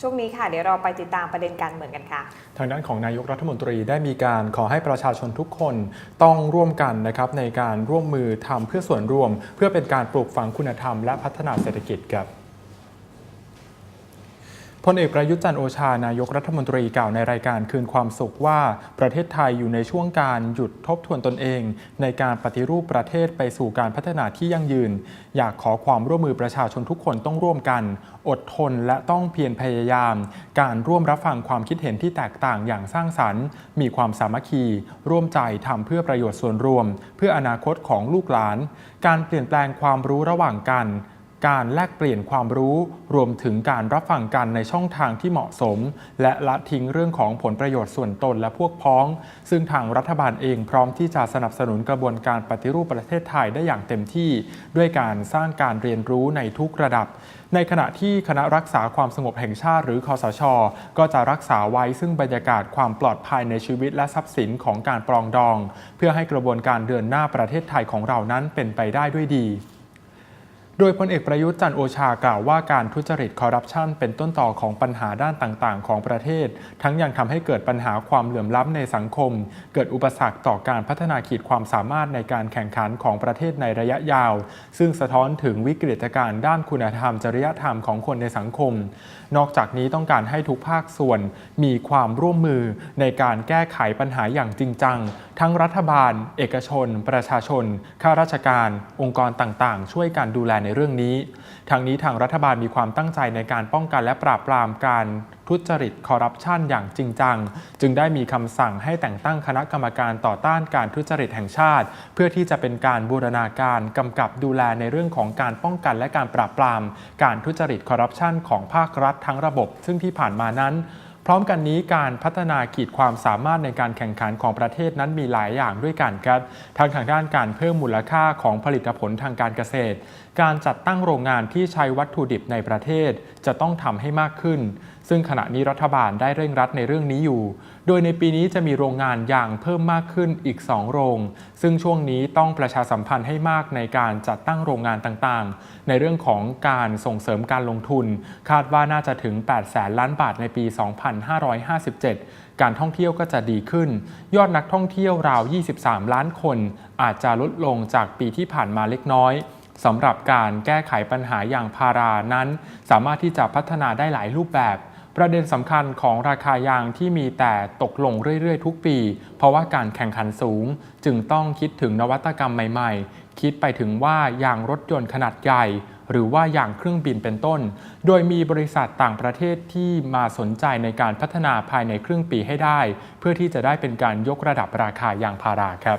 ช่วงนี้ค่ะ เดี๋ยวเราไปติดตามประเด็นการเมืองกันค่ะ ทางด้านของนายกรัฐมนตรีได้มีการขอให้ประชาชนทุกคนต้องร่วมกันนะครับในการร่วมมือทำเพื่อส่วนรวม เพื่อเป็นการปลูกฝังคุณธรรมและพัฒนาเศรษฐกิจครับ พลเอกประยุทธ์จันโอชานายกรัฐมนตรีกล่าวในรายการคืนความสุขว่า ประเทศไทยอยู่ในช่วงการหยุดทบทวนตนเอง ในการปฏิรูปประเทศไปสู่การพัฒนาที่ยั่งยืน อยากขอความร่วมมือประชาชนทุกคนต้องร่วมกัน อดทนและต้องเพียรพยายาม การร่วมรับฟังความคิดเห็นที่แตกต่างอย่างสร้างสรรค์ มีความสามัคคี ร่วมใจทำเพื่อประโยชน์ส่วนรวม เพื่ออนาคตของลูกหลาน การเปลี่ยนแปลงความรู้ระหว่างกัน การแลกเปลี่ยนความรู้ รวมถึงการรับฟังกันในช่องทางที่เหมาะสม และละทิ้งเรื่องของผลประโยชน์ส่วนตนและพวกพ้อง ซึ่งทางรัฐบาลเองพร้อมที่จะสนับสนุนกระบวนการปฏิรูปประเทศไทยได้อย่างเต็มที่ ด้วยการสร้างการเรียนรู้ในทุกระดับ ในขณะที่คณะรักษาความสงบแห่งชาติหรือคอสช ก็จะรักษาไว้ซึ่งบรรยากาศความปลอดภัยในชีวิตและทรัพย์สินของการปรองดอง เพื่อให้กระบวนการเดินหน้าประเทศไทยของเรานั้นเป็นไปได้ด้วยดี โดยพลเอกประยุทธ์จันโอชากล่าวว่าการทุจริตคอร์รัปชันเป็นต้นต่อของปัญหาด้านต่างๆ ของประเทศ ทั้งยังทำให้เกิดปัญหาความเหลื่อมล้ำในสังคม เกิดอุปสรรคต่อการพัฒนาขีดความสามารถในการแข่งขันของประเทศในระยะยาว ซึ่งสะท้อนถึงวิกฤตการณ์ด้านคุณธรรมจริยธรรมของคนในสังคม นอกจากนี้ต้องการให้ทุกภาคส่วน มีความร่วมมือในการแก้ไขปัญหาอย่างจริงจัง ทั้งรัฐบาล เอกชน ประชาชนข้าราชการ องค์กรต่างๆ ช่วยกันดูแลในเรื่องนี้ ทางนี้ทางรัฐบาลมีความตั้งใจในการป้องกันและปราบปรามการทุจริตคอร์รัปชันอย่างจริงจัง จึงได้มีคำสั่งให้แต่งตั้งคณะกรรมการต่อต้านการทุจริตแห่งชาติ เพื่อที่จะเป็นการบูรณาการกำกับดูแลในเรื่องของการป้องกันและการปราบปราม การทุจริตคอร์รัปชันของภาครัฐทั้งระบบ ซึ่งที่ผ่านมานั้น พร้อมกันนี้การพัฒนาขีดความสามารถในการแข่งขันของประเทศนั้นมีหลายอย่างด้วยกันครับทั้งทางด้านการเพิ่มมูลค่าของผลิตผลทางการเกษตร การจัดตั้งโรงงานที่ใช้วัตถุดิบในประเทศจะต้องทำให้มากขึ้น ซึ่งขณะนี้รัฐบาลได้เร่งรัดในเรื่องนี้อยู่ โดยในปีนี้จะมีโรงงานยางเพิ่มมากขึ้นอีก 2 โรง ซึ่งช่วงนี้ต้องประชาสัมพันธ์ให้มากในการจัดตั้งโรงงานต่างๆ ในเรื่องของการส่งเสริมการลงทุน คาดว่าน่าจะถึง 8 แสนล้านบาทในปี 2557 การท่องเที่ยวก็จะดีขึ้น ยอดนักท่องเที่ยวราว 23 ล้านคน อาจจะลดลงจากปีที่ผ่านมาเล็กน้อยสำหรับการแก้ไขปัญหาอย่างพารานั้น สามารถที่จะพัฒนาได้หลายรูปแบบ ประเด็นสำคัญของราคายางที่มีแต่ตกลงเรื่อยๆ ทุกปี เพราะว่าการแข่งขันสูง จึงต้องคิดถึงนวัตกรรมใหม่ๆ คิดไปถึงว่ายางรถยนต์ขนาดใหญ่ หรือว่ายางเครื่องบินเป็นต้น โดยมีบริษัทต่างประเทศที่มาสนใจในการพัฒนาภายในครึ่งปีให้ได้ เพื่อที่จะได้เป็นการยกระดับราคายางพาราครับ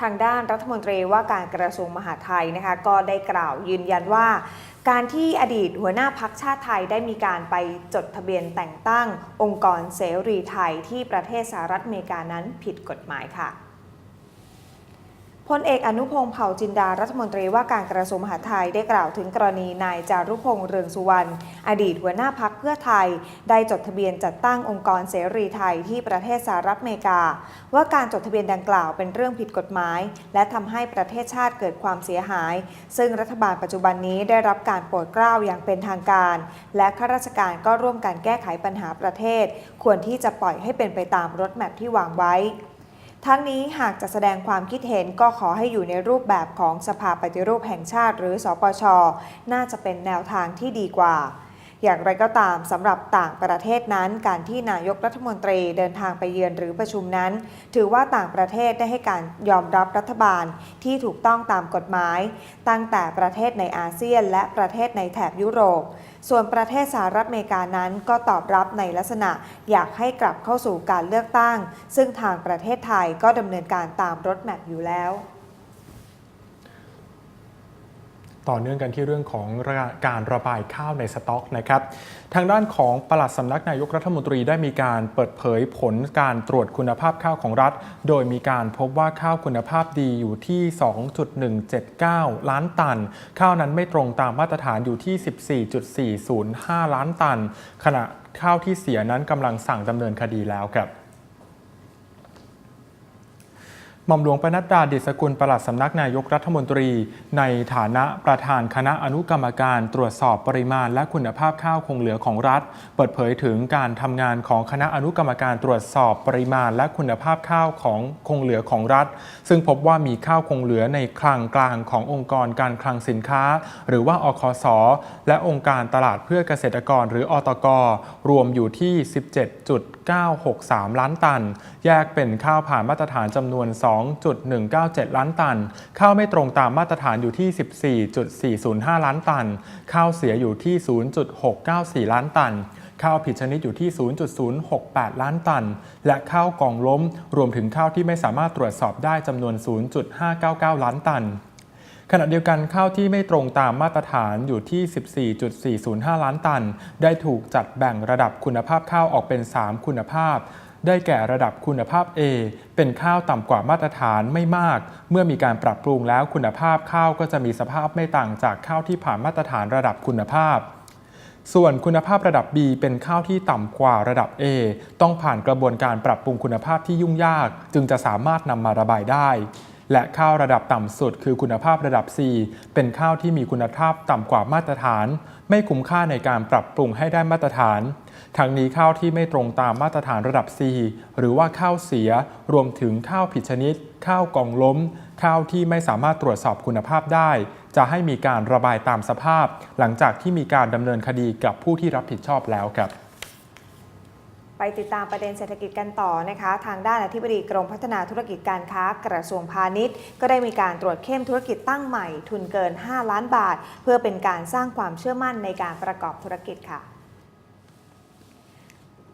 ทางด้านรัฐมนตรีว่าการกระทรวงมหาดไทยนะคะก็ได้กล่าวยืนยันว่า การที่อดีตหัวหน้าพักชาติไทยได้มีการไปจดทะเบียนแต่งตั้ง องค์กรเสรีไทยที่ประเทศสหรัฐอเมริกานั้นผิดกฎหมายค่ะ พลเอกอนุพงศ์เผ่าจินดารัฐมนตรีว่าการกระทรวงมหาดไทยได้กล่าวถึงกรณีนายจารุพงษ์เรืองสุวรรณอดีตหัวหน้าพักเพื่อไทย ได้จดทะเบียนจัดตั้งองค์กรเสรีไทยที่ประเทศสหรัฐอเมริกา ว่าการจดทะเบียนดังกล่าวเป็นเรื่องผิดกฎหมาย และทำให้ประเทศชาติเกิดความเสียหาย ซึ่งรัฐบาลปัจจุบันนี้ได้รับการโปรดเกล้าอย่างเป็นทางการ และข้าราชการก็ร่วมกันแก้ไขปัญหาประเทศ ควรที่จะปล่อยให้เป็นไปตามรถแมพที่วางไว้ ทั้งนี้หากจะแสดงความคิดเห็นก็ขอให้อยู่ในรูปแบบของสภาปฏิรูปแห่งชาติ หรือสปชน่าจะเป็นแนวทางที่ดีกว่า อย่างไรก็ตามสำหรับต่างประเทศนั้น การที่นายกรัฐมนตรีเดินทางไปเยือนหรือประชุมนั้น ถือว่าต่างประเทศได้ให้การยอมรับรัฐบาลที่ถูกต้องตามกฎหมาย ตั้งแต่ประเทศในอาเซียน และประเทศในแถบยุโรป ส่วนประเทศสหรัฐอเมริกานั้นก็ตอบรับในลักษณะอยากให้กลับเข้าสู่การเลือกตั้ง ซึ่งทางประเทศไทยก็ดำเนินการตามรถแมพอยู่แล้ว ต่อเนื่องกันที่เรื่องของการระบายข้าวในสต็อกนะครับ ทางด้านของปลัดสำนักนายกรัฐมนตรีได้มีการเปิดเผยผลการตรวจคุณภาพข้าวของรัฐ โดยมีการพบว่าข้าวคุณภาพดีอยู่ที่ 2.179 ล้านตัน ข้าวนั้นไม่ตรงตามมาตรฐานอยู่ที่ 14.405 ล้านตัน ขณะข้าวที่เสียนั้นกำลังสั่งดำเนินคดีแล้วครับ หม่อมหลวงปนัดดาดิษกุลปลัดสำนักนายกรัฐมนตรี ในฐานะประธานคณะอนุกรรมการตรวจสอบปริมาณและคุณภาพข้าวคงเหลือของรัฐ เปิดเผยถึงการทำงานของคณะอนุกรรมการตรวจสอบปริมาณและคุณภาพข้าวของคงเหลือของรัฐ ซึ่งพบว่ามีข้าวคงเหลือในคลังกลางขององค์กรการคลังสินค้า หรือว่าอคสและองค์การตลาดเพื่อเกษตรกรหรืออตกรวมอยู่ที่ 17.963 ล้านตัน แยกเป็นข้าวผ่านมาตรฐานจำนวน2 2.197 ล้านตัน ข้าวไม่ตรงตามมาตรฐานอยู่ที่ 14.405 ล้านตัน ข้าวเสียอยู่ที่ 0.694 ล้านตัน ข้าวผิดชนิดอยู่ที่ 0.068 ล้านตัน และข้าวกองล้ม รวมถึงข้าวที่ไม่สามารถตรวจสอบได้จำนวน 0.599 ล้านตันขณะเดียวกันข้าวที่ไม่ตรงตามมาตรฐานอยู่ที่ 14.405 ล้านตัน ได้ถูกจัดแบ่งระดับคุณภาพข้าวออกเป็น 3 คุณภาพ ได้แก่ระดับคุณภาพ A เป็นข้าวต่ำกว่ามาตรฐานไม่มาก เมื่อมีการปรับปรุงแล้วคุณภาพข้าวก็จะมีสภาพไม่ต่างจากข้าวที่ผ่านมาตรฐานระดับคุณภาพส่วนคุณภาพระดับ B เป็นข้าวที่ต่ำกว่าระดับ A ต้องผ่านกระบวนการปรับปรุงคุณภาพที่ยุ่งยาก จึงจะสามารถนำมาระบายได้ และข้าวระดับต่ำสุดคือคุณภาพระดับ C เป็นข้าวที่มีคุณภาพต่ำกว่ามาตรฐาน ไม่คุ้มค่าในการปรับปรุงให้ได้มาตรฐาน ทั้งนี้ข้าวที่ไม่ตรงตามมาตรฐานระดับ C หรือว่าข้าวเสีย รวมถึงข้าวผิดชนิด ข้าวกองล้ม ข้าวที่ไม่สามารถตรวจสอบคุณภาพได้ จะให้มีการระบายตามสภาพ หลังจากที่มีการดำเนินคดีกับผู้ที่รับผิดชอบแล้วครับ ไปติดตามประเด็นเศรษฐกิจกันต่อนะคะ ทางด้านอธิบดีกรมพัฒนาธุรกิจการค้ากระทรวงพาณิชย์ ก็ได้มีการตรวจเข้มธุรกิจตั้งใหม่ ทุนเกิน 5 ล้านบาท เพื่อเป็นการสร้างความเชื่อมั่นในการประกอบธุรกิจค่ะ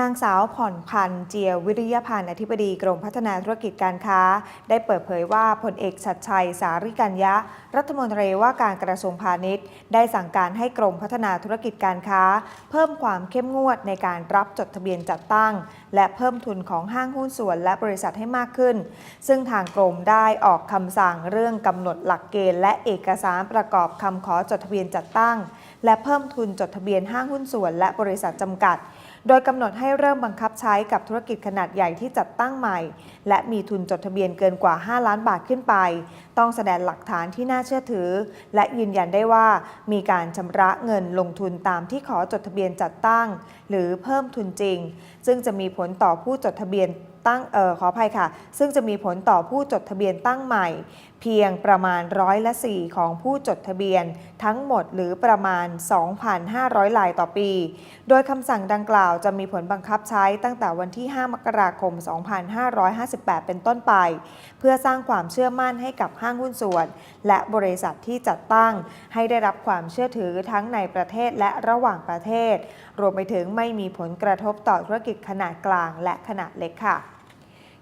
นางสาวผ่อนพันธ์เจียววิริยพันธ์อธิบดีกรมพัฒนาธุรกิจการค้า ได้เปิดเผยว่าพลเอกชัดชัยสาริกัญญะ รัฐมนตรีว่าการกระทรวงพาณิชย์ ได้สั่งการให้กรมพัฒนาธุรกิจการค้า เพิ่มความเข้มงวดในการรับจดทะเบียนจัดตั้ง และเพิ่มทุนของห้างหุ้นส่วนและบริษัทให้มากขึ้น ซึ่งทางกรมได้ออกคำสั่งเรื่องกำหนดหลักเกณฑ์และเอกสารประกอบคำขอจดทะเบียนจัดตั้ง และเพิ่มทุนจดทะเบียนห้างหุ้นส่วนและบริษัทจำกัด โดยกำหนดให้เริ่มบังคับใช้กับธุรกิจขนาดใหญ่ที่จัดตั้งใหม่ และมีทุนจดทะเบียนเกินกว่า 5 ล้านบาทขึ้นไป ต้องแสดงหลักฐานที่น่าเชื่อถือ และยืนยันได้ว่า มีการชำระเงินลงทุนตามที่ขอจดทะเบียนจัดตั้ง หรือเพิ่มทุนจริง ซึ่งจะมีผลต่อผู้จดทะเบียน ตั้งออขออภัยค่ะ ซึ่งจะมีผลต่อผู้จดทะเบียนตั้งใหม่ เพียงประมาณร้อยละ4ของผู้จดทะเบียน ทั้งหมดหรือประมาณ 2,500 ลายต่อปี โดยคำสั่งดังกล่าวจะมีผลบังคับใช้ตั้งแต่วันที่ 5 มกราคม 2558 เป็นต้นไป เพื่อสร้างความเชื่อมั่นให้กับห้างหุ้นส่วน และบริษัทที่จัดตั้ง ให้ได้รับความเชื่อถือทั้งในประเทศและระหว่างประเทศ รวมไปถึงไม่มีผลกระทบต่อธุรกิจขนาดกลางและขนาดเล็กค่ะ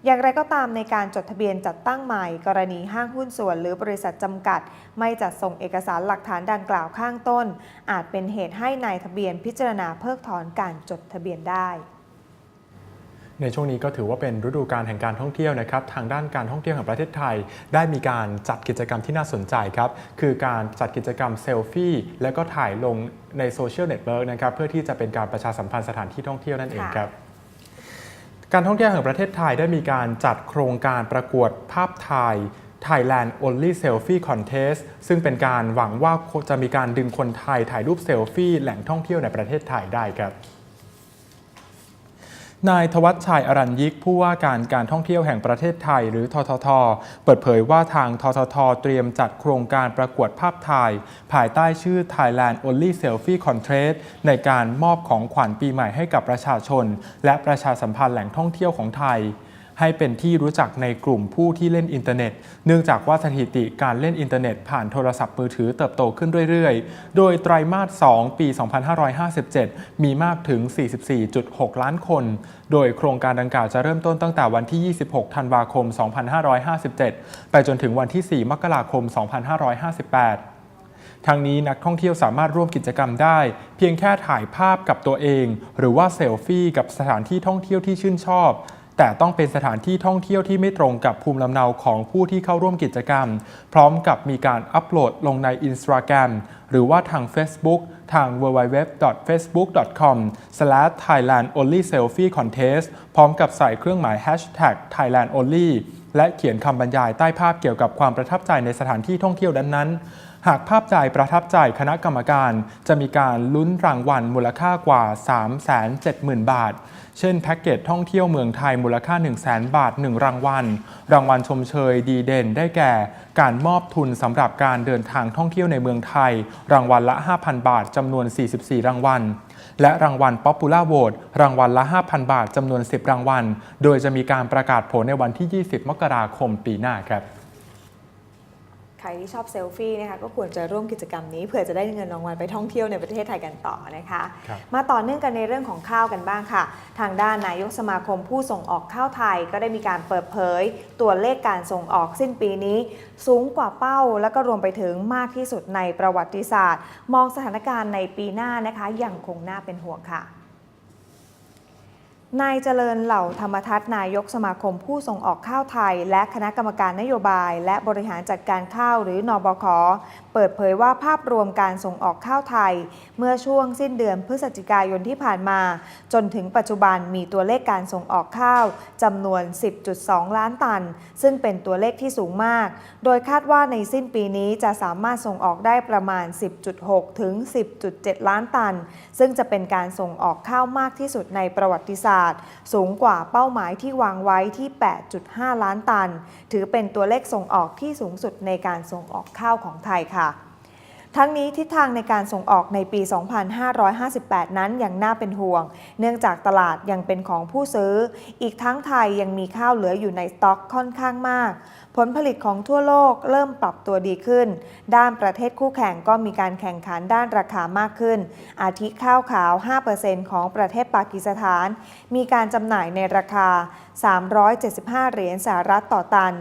อย่างไรก็ตามในการจดทะเบียนจัดตั้งใหม่ กรณีห้างหุ้นส่วนหรือบริษัทจำกัด ไม่จัดส่งเอกสารหลักฐานดังกล่าวข้างต้น อาจเป็นเหตุให้นายทะเบียนพิจารณาเพิกถอนการจดทะเบียนได้ในช่วงนี้ก็ถือว่าเป็นฤดูการแห่งการท่องเที่ยวนะครับ ทางด้านการท่องเที่ยวแห่งประเทศไทย ได้มีการจัดกิจกรรมที่น่าสนใจครับ คือการจัดกิจกรรมเซลฟี่ และก็ถ่ายลงในโซเชียลเน็ตเวิร์กนะครับ เพื่อที่จะเป็นการประชาสัมพันธ์สถานที่ท่องเที่ยวนั่นเองครับ การท่องเที่ยวแห่งประเทศไทยได้มีการจัดโครงการประกวดภาพถ่าย Thailand Only Selfie Contest ซึ่งเป็นการหวังว่าจะมีการดึงคนไทยถ่ายรูปเซลฟี่แหล่งท่องเที่ยวในประเทศไทยได้ครับ นายทวัชชัยอรัญยิกผู้ว่าการการท่องเที่ยวแห่งประเทศไทย หรือททท เปิดเผยว่าทางททท เตรียมจัดโครงการประกวดภาพถ่าย ภายใต้ชื่อ Thailand Only Selfie Contest ในการมอบของขวัญปีใหม่ให้กับประชาชน และประชาสัมพันธ์แหล่งท่องเที่ยวของไทย ให้เป็นที่รู้จักในกลุ่มผู้ที่เล่นอินเทอร์เน็ต เนื่องจากว่าสถิติการเล่นอินเทอร์เน็ต ผ่านโทรศัพท์มือถือเติบโตขึ้นเรื่อยๆ โดยไตรมาส 2 ปี 2557 มีมากถึง 44.6 ล้านคน โดยโครงการดังกล่าวจะเริ่มต้นตั้งแต่วันที่ 26 ธันวาคม 2557 ไปจนถึงวันที่ 4 มกราคม 2558ทางนี้นักท่องเที่ยวสามารถร่วมกิจกรรมได้ เพียงแค่ถ่ายภาพกับตัวเอง หรือว่าเซลฟี่กับสถานที่ท่องเที่ยวที่ชื่นชอบ แต่ต้องเป็นสถานที่ท่องเที่ยวที่ไม่ตรงกับภูมิลำเนาของผู้ที่เข้าร่วมกิจกรรม พร้อมกับมีการอัปโหลดลงใน Instagram หรือว่าทาง Facebook ทาง www.facebook.com/thailandonlyselfiecontest พร้อมกับใส่เครื่องหมาย hashtag thailandonly และเขียนคำบรรยายใต้ภาพเกี่ยวกับความประทับใจในสถานที่ท่องเที่ยวนั้น หากภาพใจประทับใจคณะกรรมการ จะมีการลุ้นรางวัลมูลค่ากว่า 370,000 บาท เช่นแพ็กเกจท่องเที่ยวเมืองไทยมูลค่า 1 0 0 0 0 0 บาท 1 รางวัล รางวัลชมเชยดีเด่นได้แก่ การมอบทุนสำหรับการเดินทางท่องเที่ยวในเมืองไทย รางวัลละ 5,000 บาทจำนวน 44 รางวัล และรางวัล Popular Vote รางวัลละ 5,000 บาทจำนวน 10 รางวัล โดยจะมีการประกาศผลในวันที่ 20 มกราคมปีหน้าครับ ใครที่ชอบเซลฟี่นะคะก็ควรจะร่วมกิจกรรมนี้เผื่อจะได้เงินรางวัลไปท่องเที่ยวในประเทศไทยกันต่อนะคะครับมาต่อเนื่องกันในเรื่องของข้าวกันบ้างค่ะ ทางด้านนายกสมาคมผู้ส่งออกข้าวไทยก็ได้มีการเปิดเผย ตัวเลขการส่งออกสิ้นปีนี้ สูงกว่าเป้า และก็รวมไปถึงมากที่สุดในประวัติศาสตร์ มองสถานการณ์ในปีหน้านะคะยังคงน่าเป็นห่วงค่ะ นายเจริญเหล่าธรรมทัศนายกสมาคมผู้ส่งออกข้าวไทย และคณะกรรมการนโยบาย และบริหารจัดการข้าวหรือนอบค เปิดเผยว่าภาพรวมการส่งออกข้าวไทย เมื่อช่วงสิ้นเดือนพฤศจิกายนที่ผ่านมา จนถึงปัจจุบันมีตัวเลขการส่งออกข้าวจำนวน 10.2 ล้านตัน ซึ่งเป็นตัวเลขที่สูงมาก โดยคาดว่าในสิ้นปีนี้จะสามารถส่งออกได้ประมาณ 10.6 ถึง 10.7 ล้านตัน ซึ่งจะเป็นการส่งออกข้าวมากที่สุดในประวัติศาสตร์ สูงกว่าเป้าหมายที่วางไว้ที่ 8.5 ล้านตัน ถือเป็นตัวเลขส่งออกที่สูงสุดในการส่งออกข้าวของไทยค่ะ ทั้งนี้ทิศทางในการส่งออกในปี 2558 นั้นยังน่าเป็นห่วง เนื่องจากตลาดยังเป็นของผู้ซื้อ อีกทั้งไทยยังมีข้าวเหลืออยู่ในสต็อกค่อนข้างมากผลผลิตของทั่วโลกเริ่มปรับตัวดีขึ้น ด้านประเทศคู่แข่งก็มีการแข่งขันด้านราคามากขึ้น อาทิข้าวขาว 5%ของประเทศปากีสถาน มีการจำหน่ายในราคา 375 เหรียญสหรัฐต่อตัน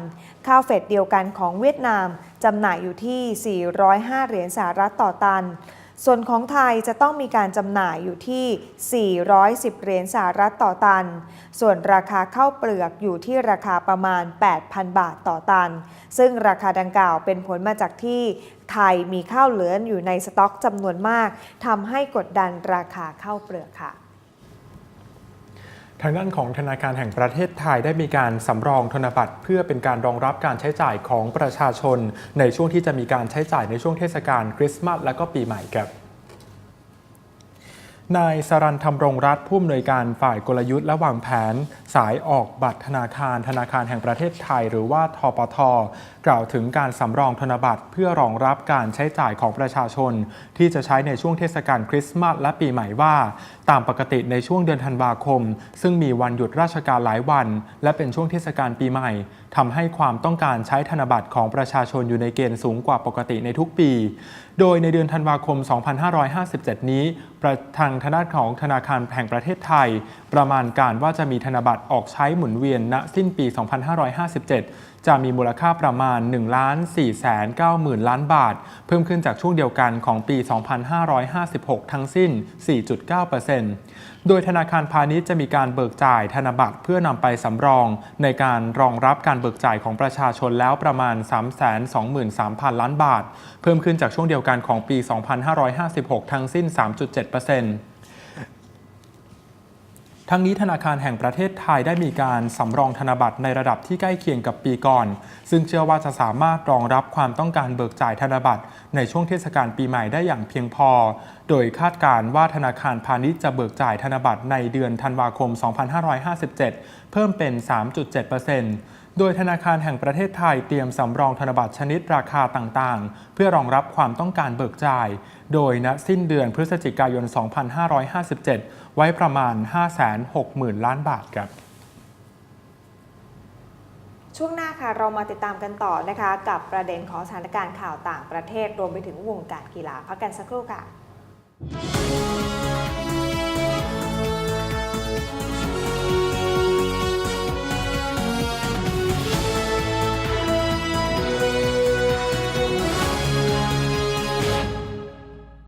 ข้าวเฟดเดียวกันของเวียดนามจำหน่ายอยู่ที่ 405 เหรียญสหรัฐต่อตัน ส่วนของไทยจะต้องมีการจำหน่ายอยู่ที่ 410 เหรียญสหรัฐต่อตัน ส่วนราคาข้าวเปลือกอยู่ที่ราคาประมาณ 8,000 บาทต่อตัน ซึ่งราคาดังกล่าวเป็นผลมาจากที่ไทยมีข้าวเหลืออยู่ในสต็อกจำนวนมากทำให้กดดันราคาข้าวเปลือกค่ะ ทางด้านของธนาคารแห่งประเทศไทยได้มีการสำรองธนบัตรเพื่อเป็นการรองรับการใช้จ่ายของประชาชน ในช่วงที่จะมีการใช้จ่ายในช่วงเทศกาลคริสต์มาสและก็ปีใหม่ครับนายสรันธรรมรงรัตน์ผู้อำนวยการฝ่ายกลยุทธ์และวางแผน สายออกบัตรธนาคาร ธนาคารแห่งประเทศไทย หรือว่าทปท กล่าวถึงการสำรองธนบัตรเพื่อรองรับการใช้จ่ายของประชาชน ที่จะใช้ในช่วงเทศกาลคริสต์มาสและปีใหม่ว่า ตามปกติในช่วงเดือนธันวาคม ซึ่งมีวันหยุดราชการหลายวัน และเป็นช่วงเทศกาลปีใหม่ทำให้ความต้องการใช้ธนบัตรของประชาชนอยู่ในเกณฑ์สูงกว่าปกติในทุกปี โดยในเดือนธันวาคม 2557 นี้ประทางทางด้านของธนาคารแห่งประเทศไทย ประมาณการว่าจะมีธนบัตรออกใช้หมุนเวียนณสิ้นปี 2557 จะมีมูลค่าประมาณ1ล้าน4 9 0 0 0ล้านบาท เพิ่มขึ้นจากช่วงเดียวกันของปี 2556 ทั้งสิ้น 4.9%โดยธนาคารพาณิชย์จะมีการเบิกจ่ายธนบัตรเพื่อนำไปสำรอง ในการรองรับการเบิกจ่ายของประชาชนแล้วประมาณ 323,000 ล้านบาท เพิ่มขึ้นจากช่วงเดียวกันของปี 2556 ทั้งสิ้น 3.7% ทั้งนี้ธนาคารแห่งประเทศไทยได้มีการสำรองธนบัตรในระดับที่ใกล้เคียงกับปีก่อน ซึ่งเชื่อว่าจะสามารถรองรับความต้องการเบิกจ่ายธนบัตรในช่วงเทศกาลปีใหม่ได้อย่างเพียงพอ โดยคาดการณ์ว่าธนาคารพาณิชย์จะเบิกจ่ายธนบัตรในเดือนธันวาคม 2557 เพิ่มเป็น 3.7% โดยธนาคารแห่งประเทศไทยเตรียมสำรองธนบัตรชนิดราคาต่างๆ เพื่อรองรับความต้องการเบิกจ่าย โดยณสิ้นเดือนพฤศจิกายน 2557 ไว้ประมาณ 560,000 ล้านบาทครับช่วงหน้าค่ะเรามาติดตามกันต่อนะคะ กับประเด็นของสถานการณ์ข่าวต่างประเทศรวมไปถึงวงการกีฬาพักกันสักครู่ค่ะ